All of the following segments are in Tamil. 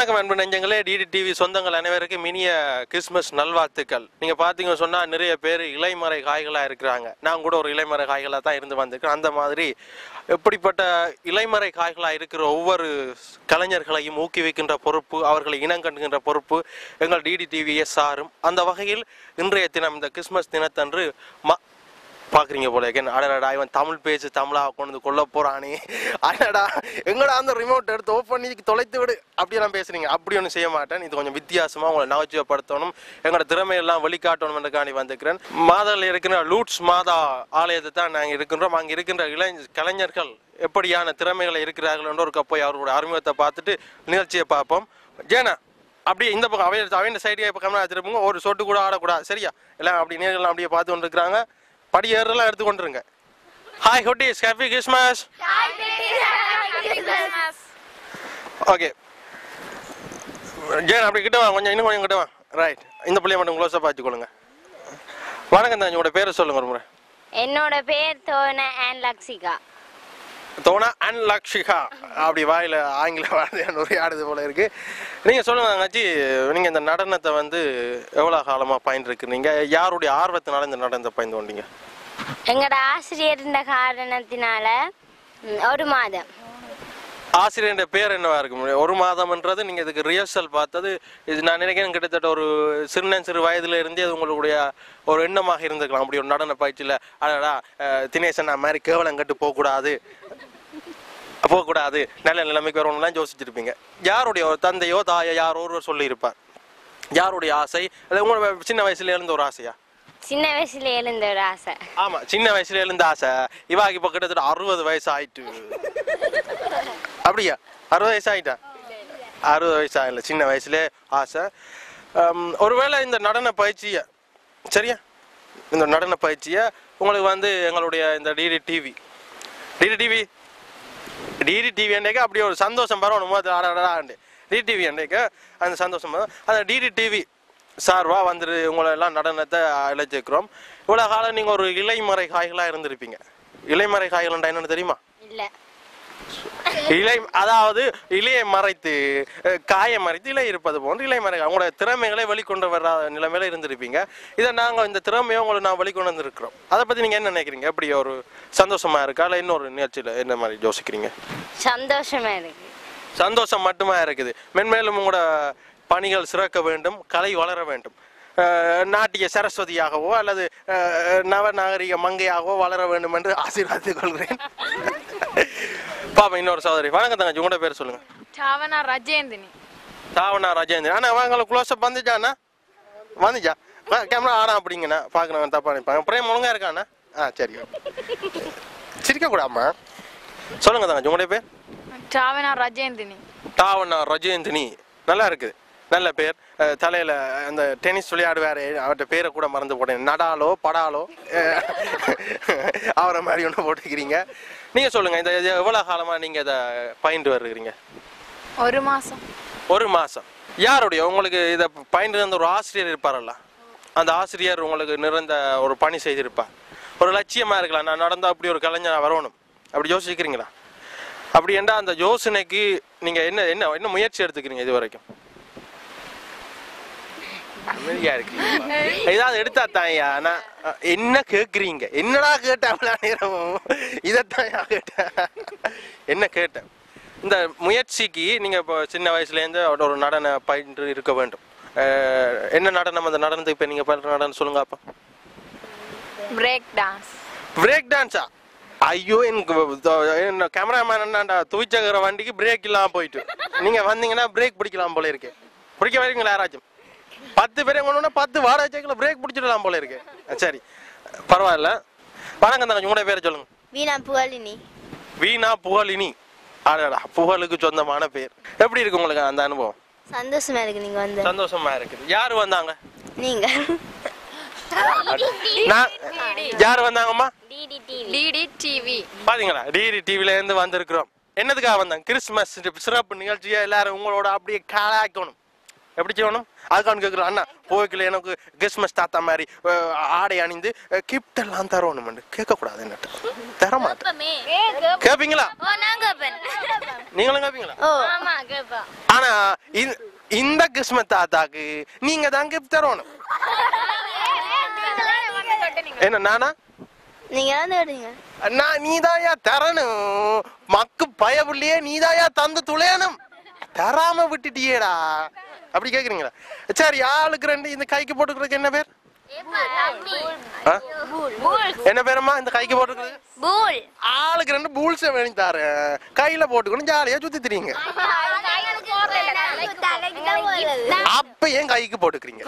அன்பு நெஞ்சங்களே டிடி டிவி சொந்தங்கள் அனைவருக்கும் இனிய கிறிஸ்மஸ் நல்வாழ்த்துக்கள். நீங்க பாத்தீங்க சொன்னா நிறைய பேர் இலைமறை காய்களா இருக்கிறாங்க. நான் கூட ஒரு இலைமறை காய்களா தான் இருந்து வந்திருக்கேன். அந்த மாதிரி எப்படிப்பட்ட இலைமறை காய்களா இருக்கிற ஒவ்வொரு கலைஞர்களையும் ஊக்குவிக்கின்ற பொறுப்பு அவர்களை இனங்கண்டுகின்ற பொறுப்பு எங்கள் டிடி டிவியை சாரும். அந்த வகையில் இன்றைய தினம் இந்த கிறிஸ்மஸ் தினத்தன்று ம பாக்குறீங்க போல அடடா இவன் தமிழ் பேச்சு தமிழா கொண்டு வந்து கொல்ல போறானே. அடடா எங்கடா அந்த ரிமோட் எடுத்து ஓப்பன் பண்ணி தொலைத்து விடு அப்படியெல்லாம் பேசுறீங்க. அப்படி ஒன்றும் செய்ய மாட்டேன். இது கொஞ்சம் வித்தியாசமா உங்களை நகைச்சுவப்படுத்தணும். எங்களோட திறமையெல்லாம் வெளிக்காட்டணும் என்றுக்காண்டி வந்திருக்கிறேன். மாதாவில் இருக்கிற லூட்ஸ் மாதா ஆலயத்தை தான் நாங்கள் இருக்கின்றோம். அங்கே இருக்கின்ற இளைஞ கலைஞர்கள் எப்படியான திறமைகளை இருக்கிறார்கள் என்று ஒரு போய் அவர்களுடைய அறிமுகத்தை பார்த்துட்டு நிகழ்ச்சியை பார்ப்போம். ஜேனா அப்படியே இந்த பக்கம் அவைய அவையின் சைடே இப்போ கம்மியாக திருப்புங்க ஒரு சொட்டு கூட ஆடக்கூடாது. சரியா? எல்லாம் அப்படி நேர்கள் அப்படியே பார்த்து கொண்டு இருக்கிறாங்க படி ஏறெல்லாம் எடுத்து கொண்டுருங்க. Hi hotties happy Christmas okay Jane அப்படி கிட்ட வா கொஞ்சம் இன்னும் கொஞ்சம் கிட்ட வா. ரைட் இந்த பிள்ளைய மட்டும் க்ளோஸாக பார்த்துக்கொள்ளுங்க. வணக்கம் தான் உங்களோட பேரை சொல்லுங்க ஒரு முறை. என்னோட பேர் தோன அண்ட் லக்ஷிகா. தோனா அண்ட் லக்ஷிகா. அப்படி வாயில ஆங்கில வார்த்தை உரையாடுது போல இருக்கு. நீங்க சொல்லுங்க தங்கச்சி நீங்க இந்த நடனத்தை வந்து எவ்வளவு காலமா பயின்று இருக்கிறீங்க யாருடைய ஆர்வத்தினால இந்த நடனத்தை பயின்று வந்தீங்க எங்களோட ஆசிரியர் இந்த காரணத்தினால ஒரு மாதம். ஆசிரியருடைய பேர் என்னவா இருக்க? முடியும் ஒரு மாதம்ன்றது நீங்க இதுக்கு ரிஹர்சல் பார்த்தது இது நான் நினைக்கிறேன் கிட்டத்தட்ட ஒரு சிறுநன் சிறு வயதுல இருந்தே அது உங்களுடைய ஒரு எண்ணமாக இருந்திருக்கலாம். அப்படி ஒரு நடன பயிற்சியில அடடா தினேசன் நான் மாதிரி கேவலம் கட்டு போகக்கூடாது. போகக்கூடாது. நல்ல நிலைமைக்கு வரணும்லாம் யோசிச்சிருப்பீங்க. யாருடைய தந்தையோ தாயோ யாரோ ஒருவர் சொல்லியிருப்பார். யாருடைய ஆசை? அது உங்களோட சின்ன வயசுல இருந்த ஒரு ஆசையா? சின்ன வயசுல எழுந்த ஒரு ஆசை. ஆமா சின்ன வயசுல இருந்த ஆசை. இவாக்கு இப்ப கிட்டத்தட்ட அறுபது வயசு ஆயிட்டு அப்படியா? அறுபது வயசு ஆயிட்டா அறுபது வயசு ஆகல சின்ன வயசுல ஆசை. ஒருவேளை இந்த நடன பயிற்சிய சரியா? இந்த நடன பயிற்சிய உங்களுக்கு வந்து எங்களுடைய இந்த DD TV DD TV DD TV அன்றைக்கு அப்படி ஒரு சந்தோஷம் பரவணும் அது ஆடாடாண்டு டிடி டிவி அன்றைக்கு அந்த சந்தோஷம் வரும். அந்த டிடி டிவி சார்பாக வந்துட்டு உங்களை எல்லாம் நடனத்தை இழைச்சிருக்கிறோம் இவ்வளோ காலம் நீங்கள் ஒரு இலைமறை காய்களாக இருந்திருப்பீங்க. இலைமறை காய்கள் என்னன்னு தெரியுமா? இல்லை. இலை அதாவது இலையை மறைத்து காயை மறைத்து இலை இருப்பது போன்று இலை மறை உங்களோட திறமைகளை வெளிக்கொண்டு வர நிலைமையில இருந்திருப்பீங்க. இதை நாங்கள் இந்த திறமையை உங்களை நான் வெளிக்கொண்டு வந்திருக்கிறோம் அதை பற்றி நீங்கள் என்ன நினைக்கிறீங்க? எப்படி ஒரு சந்தோஷமா இருக்கா? இல்லை இன்னொரு நிகழ்ச்சியில் என்ன மாதிரி யோசிக்கிறீங்க? சந்தோஷமா இருக்கு. சந்தோஷம் மட்டுமா இருக்குது. மென்மேலும் உங்களோட பணிகள் சிறக்க வேண்டும் கலை வளர வேண்டும். நாட்டிய சரஸ்வதியாகவோ அல்லது நவநாகரிக மங்கையாகவோ வளர வேண்டும் என்று ஆசீர்வாதித்துக் கொள்கிறேன். பாப்பா இன்னொரு சகோதரி. வணக்கம் தங்கச்சி உங்களோட பேர் சொல்லுங்க. சாவனா ரஜேந்திரி சாவனா ரஜேந்திரி அண்ணா வாங்க க்ளோஸ் அப் வந்துச்சாண்ணா வந்துச்சா கேமரா ஆனா அப்படிங்கண்ணா. பாக்குறவங்க தப்பா நினைப்பாங்க. பிரேம் ஒழுங்கா இருக்காண்ணா ஆ சரி சிரிக்க கூடாமா சொல்லுங்க தங்கச்சி உங்களுடைய பேர்? சாவனா ரஜேந்திரி தாவண்ணா ரஜேந்திரி நல்லா இருக்குது. நல்ல பேர். தலையில அந்த டென்னிஸ் விளையாடுவாரு அவர்கிட்ட பேரை கூட மறந்து போட்டேன். நடாலோ படாலோ அவரை மாதிரி ஒன்று போட்டுக்கிறீங்க. நீங்க சொல்லுங்க இந்த இது எவ்வளவு காலமா நீங்க இதை பயின்று வருகிறீங்க? ஒரு மாசம். ஒரு மாசம். யாருடைய? உங்களுக்கு இதை பயின்று தந்த ஒரு ஆசிரியர் இருப்பாரல்ல? அந்த ஆசிரியர் உங்களுக்கு நிறைந்த ஒரு பணி செய்திருப்பார் ஒரு லட்சியமா இருக்கலாம். நான் நடந்தா அப்படி ஒரு கலைஞர் வரணும். அப்படி யோசிக்கிறீங்களா? அப்படி என்றா அந்த யோசனைக்கு நீங்க என்ன என்ன என்ன முயற்சி எடுத்துக்கிறீங்க இது வரைக்கும்? அமைதியா இருக்கு ஏதாவது எடுத்தா தாயா நான் என்ன கேக்குறீங்க? என்னடா கேட்டாங்களா நேரம் இதைத்தான் கேட்டேன். என்ன கேட்டேன்? இந்த முயற்சிக்கு நீங்க இப்போ சின்ன வயசுலேருந்து ஒரு நடன பயின்று இருக்க வேண்டும். என்ன நடனம்? அந்த நடனத்துக்கு இப்போ நீங்க பண்ற நடனம் சொல்லுங்க அப்பா. பிரேக் டான்ஸ் பிரேக் டான்ஸா ஐயோ எனக்கு கேமராமேன் என்னடா துவிச்சகிற வண்டிக்கு பிரேக் இல்லாமல் போயிட்டு. நீங்க வந்தீங்கன்னா பிரேக் பிடிக்கலாம் போல இருக்கு. பிடிக்க வரீங்களா யாராச்சும்? பத்து பேரே ஒன்றுனா பத்து வாடகை சைக்கிள் பிரேக் பிடிச்சிடலாம் போல இருக்கு. சரி. பரவாயில்ல. வணக்கம் தங்கச்சி உங்களுடைய பேரை சொல்லுங்க. வீணா புகழினி. வீணா புகழினி. அடடா புகழுக்கு சொந்தமான பேர். எப்படி இருக்கு உங்களுக்கு அந்த அனுபவம்? சந்தோஷமா இருக்கு நீங்க வந்து. சந்தோஷமா இருக்கு யாரு வந்தாங்க? நீங்க. யார் வந்தாங்கம்மா? டிடி டிவி பாத்தீங்களா? டிடி டிவில இருந்து வந்திருக்கிறோம். என்னதுக்காக வந்தாங்க? கிறிஸ்துமஸ் சிறப்பு நிகழ்ச்சியா? எல்லாரும் உங்களோட அப்படியே கலாக்கணும் எப்படி செய்யணும்? அதுக்கான கேட்குறோம் அண்ணா போய்க்கல எனக்கு கிறிஸ்மஸ் தாத்தா மாதிரி ஆடை அணிந்து கிஃப்ட் எல்லாம் தரணும் கேட்கக்கூடாது என்னட்டு. தர மாட்டேன். கேட்பீங்களா நீங்களும் கேட்பீங்களா ஆனா இந்த கிறிஸ்மஸ் தாத்தாக்கு நீங்க தான் கிஃப்ட் தரணும். என்ன நானா? நீங்க நான் நீதாயா தரணும். மக்கு பயபுள்ளியே நீதாயா தந்து துளையணும். தராம விட்டுட்டியேடா. அப்படி கேக்குறீங்களா? சரி ஆளுக்கு ரெண்டு இந்த கைக்கு போட்டுக்கிறதுக்கு என்ன பேர்? என்ன பேரம்மா இந்த கைக்கு போட்டுக்கிறது? பூல் ஆளுக்கு ரெண்டு பூல்ஸ் வேணி தரேன். கையில போட்டுக்கணும் ஜாலியா சுத்தி திரியுங்க. அப்ப ஏன் கைக்கு போட்டுக்கிறீங்க?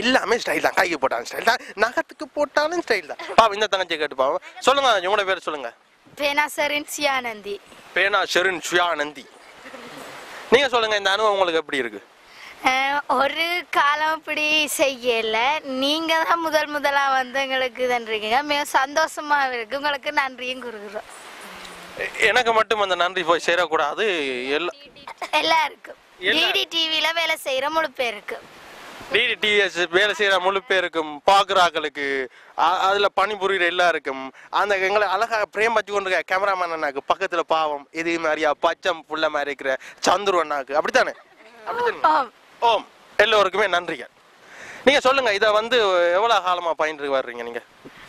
எல்லாமே ஸ்டைல் தான். கைக்கு போட்டாலும் ஸ்டைல் தான். நகத்துக்கு போட்டாலும் ஸ்டைல் தான். பாவம் இந்த தங்கச்சி கேட்டு பாவம். சொல்லுங்க உங்களோட பேர் சொல்லுங்க. பேனாசரின் சியானந்தி. பேனா ஷெரின் சுயானந்தி. நீங்க சொல்லுங்க இந்த அனுபவம் உங்களுக்கு எப்படி இருக்கு? ஒரு காலம் இப்படி செய்யல. நீங்க தான் முதல் முதலா வந்து எங்களுக்கு தந்துருக்கீங்க. மிக சந்தோஷமா இருக்கு. உங்களுக்கு நன்றியும் கூறுகிறோம். எனக்கு மட்டும் அந்த நன்றி போய் சேரக்கூடாது. எல்லா எல்லாருக்கும். எல்லா- டிடி டிவில வேலை செய்யற முழு பேருக்கு. டிடி டிஎஸ் வேலை செய்யற முழு பேருக்கும் பாக்குறாக்களுக்கு அ- அதுல பணிபுரியுற எல்லாருக்கும் அந்த எங்களை அழகா பிரேம் வச்சு கொண்டு கேமராமேன் அண்ணாக்கு பக்கத்துல பாவம் இதே மாதிரியா பச்சம் புள்ள மாதிரி இருக்கிற சந்துரு அண்ணாக்கு. அப்படித்தானே? அப்படித்தானே. ஓம். எல்லோருக்குமே நன்றிகள். நீங்க சொல்லுங்க இத வந்து எவ்வளவு காலமா பயின்று வர்றீங்க நீங்க?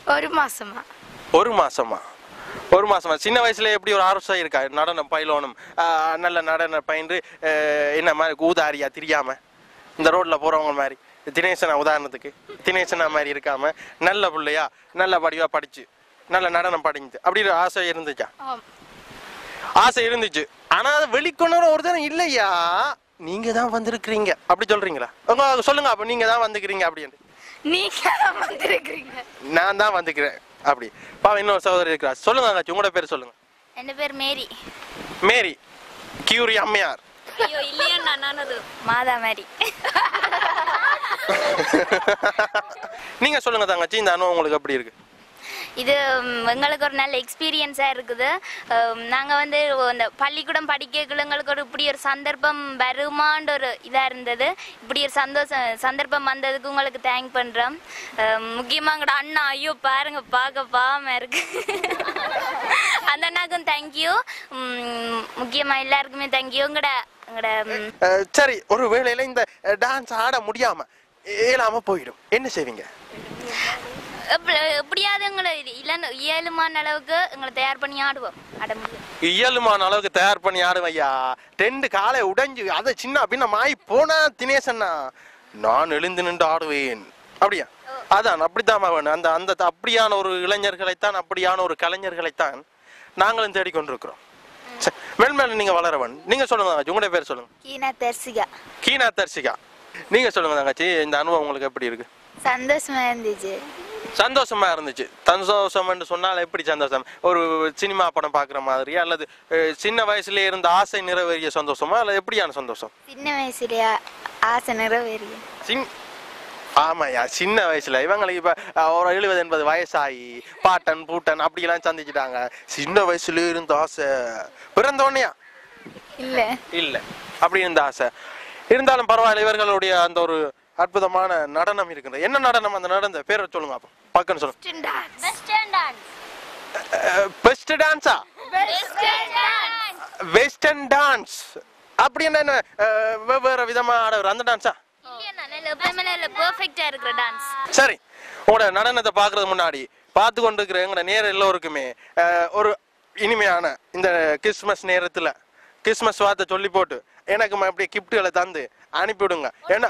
ஒரு மாசமா. ஒரு மாசமா? ஒரு மாசமா. சின்ன வயசுல எப்படி ஒரு ஆர்வம் இருக்கா? நடனம் பயிலோனும் நல்ல நடனம் பயின்று என்ன மாதிரி ஊதாரியா தெரியாம? இந்த ரோட்ல போறவங்க மாதிரி. தினேசனா உதாரணத்துக்கு. தினேசனா மாதிரி இருக்காம நல்ல பிள்ளையா நல்ல படிவா படிச்சு நல்ல நடனம் படிஞ்சு. அப்படி ஆசை இருந்துச்சா. ஆசை இருந்துச்சு. ஆனா அது வெளிக்கொணர ஒருத்தரும் இல்லையா? நீங்க தான் வந்திருக்கிறீங்க. அப்படி சொல்றீங்களா? உங்க சொல்லுங்க அப்ப நீங்க தான் வந்துக்கிறீங்க அப்படின்னு. நீங்க தான் வந்திருக்கிறீங்க. நான் தான் வந்துக்கிறேன் அப்படி. பாவம் இன்னொரு சகோதரி இருக்கிறா. சொல்லுங்க அங்காச்சி. உங்களோட பேர் சொல்லுங்க. என் பேர் மேரி. மேரி. கியூரி அம்மையார். ஐயோ இல்லையா நான் அது மாதா மேரி நீங்க சொல்லுங்க தங்கச்சி இந்த அனுபவம் உங்களுக்கு எப்படி இருக்கு? இது ம், எங்களுக்கு ஒரு நல்ல எக்ஸ்பீரியன்ஸாக இருக்குது. நாங்கள் வந்து இந்த பள்ளிக்கூடம் படிக்கக்குள்ள எங்களுக்கு ஒரு இப்படி ஒரு சந்தர்ப்பம் வருமான்ற ஒரு இதாக இருந்தது. இப்படி ஒரு சந்தோஷம் சந்தர்ப்பம் வந்ததுக்கு உங்களுக்கு தேங்க் பண்ணுறோம் முக்கியமாக எங்களோட அண்ணா ஐயோ பாருங்க பார்க்க பாவமாக இருக்கு. அந்த அண்ணாக்கும் தேங்க்யூ முக்கியமாக எல்லாருக்குமே தேங்க்யூ அஹ், சரி ஒரு வேளையில இந்த டான்ஸ் ஆட முடியாம இயலாம போயிடும். என்ன செய்வீங்க? எப்ப- எப்படியாவது எங்களை இயலுமான அளவுக்கு எங்களை தயார் பண்ணி ஆடுவோம். ஆட முடியும் இயலுமான அளவுக்கு தயார் பண்ணி ஆடுவேன் ஐயா. டெண்டு காலை உடைஞ்சு அதை சின்ன பின்ன மாய் போனா தினேசண்ணா நான் எழுந்து நின்று ஆடுவேன். அப்படியா? அதான் அப்படித்தாம்மா வேணும். அந்த அந்த அப்படியான ஒரு இளைஞர்களைத்தான் அப்படியான ஒரு கலைஞர்களைத்தான் நாங்களும் தேடிக்கொண்டிருக்கிறோம். சரி, மேல் மேல நீங்க வளர வேணும் நீங்க சொல்லுங்க தங்கச்சி உங்களுடைய பேர் சொல்லுங்க. கீனா தர்சிகா. கீனா தர்சிகா. நீங்க சொல்லுங்க தங்கச்சி இந்த அனுபவம் உங்களுக்கு எப்படி இருக்கு? சந்தோஷமா இருந்துச்சு. சந்தோஷமா இருந்துச்சு. சந்தோஷம்னு சொன்னால் எப்படி சந்தோஷம்? ஒரு சினிமா படம் பார்க்குற மாதிரி அல்லது சின்ன வயசுல இருந்த ஆசை நிறைவேறிய சந்தோஷமா அல்லது எப்படியான சந்தோஷம்? சின்ன வயசுலயா ஆசை நிறைவேறிய சின் ஆமாய்யா சின்ன வயசுல. இவங்களுக்கு இப்ப ஒரு எழுபது எண்பது வயசாகி பாட்டன் பூட்டன் அப்படிலாம் சந்திச்சிட்டாங்க. சின்ன வயசுல இருந்த ஆசை. பிறந்த உடனேயா? இல்ல. இல்ல. அப்படி இருந்த ஆசை. இருந்தாலும் பரவாயில்ல இவர்களுடைய அந்த ஒரு அற்புதமான நடனம் இருக்குது என்ன நடனம் அந்த நடந்த? பேரை சொல்லுங்க அப்போ. பக்கன்னு சொல்லுங்க. வெஸ்டர்ன் டான்ஸ் பெஸ்ட் டான்ஸா வெஸ்டர்ன் டான்ஸ் அப்படி என்ன வெவ்வேறு விதமா ஆடவர். அந்த டான்ஸா பெர்ஃபெக்ட்டா இருக்கிற டான்ஸ் சரி உங்களோட நடனத்தை பார்க்கறதுக்கு முன்னாடி பார்த்து கொண்டு இருக்கிற எங்களோட நேர எல்லோருக்குமே ஒரு இனிமையான இந்த கிறிஸ்மஸ் நேரத்துல கிறிஸ்மஸ் வார்த்தை சொல்லி போட்டு எனக்கு அப்படியே கிஃப்ட்டுகளை தந்து அனுப்பிவிடுங்க. ஏன்னா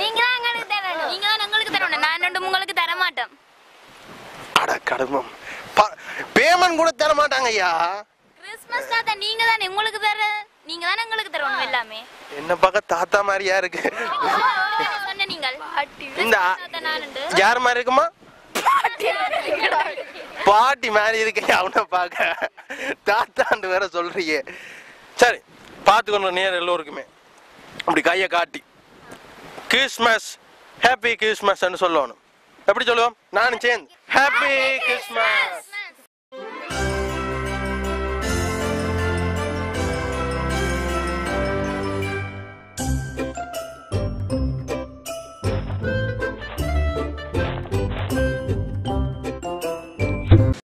நீங்க தான் எங்களுக்கு தரணும் நீங்க தான் எங்களுக்கு தரணும் நான் ரெண்டு உங்களுக்கு தர மாட்டேன். அட கடுமம் பேமெண்ட் கூட தர மாட்டாங்க ஐயா. கிறிஸ்மஸ் தாத்தா நீங்க தானே உங்களுக்கு தர நீங்க தானே எங்களுக்கு தரணும் எல்லாமே? என்ன பார்க்க தாத்தா மாதிரியா இருக்கு. சொன்ன நீங்கள். இந்த யார் மாதிரி இருக்குமா? பாட்டி மாதிரி இருக்கே அவனை பார்க்க. தாத்தாண்டு வேற சொல்றீங்க. சரி பார்த்துக்கணும் நேரம் எல்லோருக்குமே. அப்படி கையை காட்டி. கிறிஸ்மஸ் ஹாப்பி கிறிஸ்மஸ்ன்னு சொல்லணும். எப்படி சொல்லுவோம்? நானும் சேர்ந்து. Happy Christmas